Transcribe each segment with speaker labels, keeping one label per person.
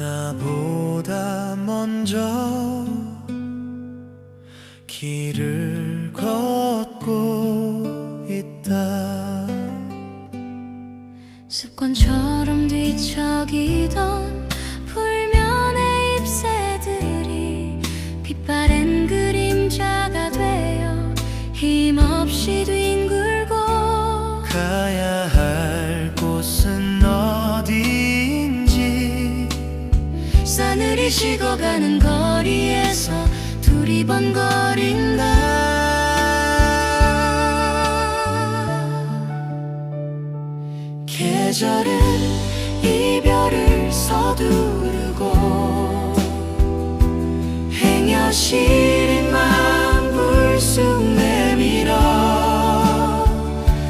Speaker 1: 나보다 먼저 길을 걷고 있다.
Speaker 2: 습관처럼 뒤척이던 불면의 잎새들이 빛바 식어가는 거리에서 둘이 번거린다. 계절은 이별을 서두르고 행여시린 마음 불쑥 내밀어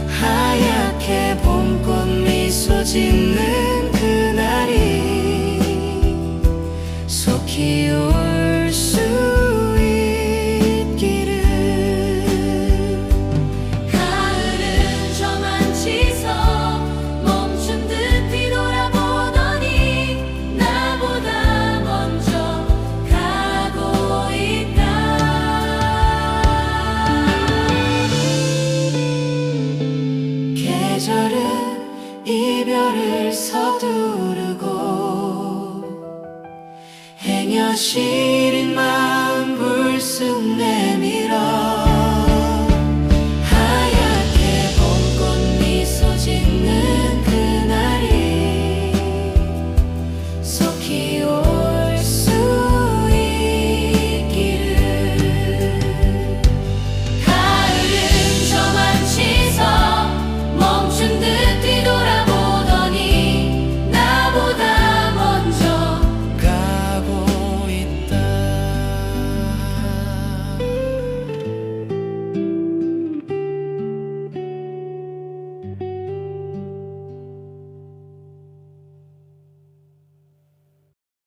Speaker 2: 하얗게 봄꽃 미소 짓는 올 수 있기를. 가을은 저만 치서 멈춘 듯 뒤돌아보더니 나보다 먼저 가고 있다. 계절은 이별을 서두 르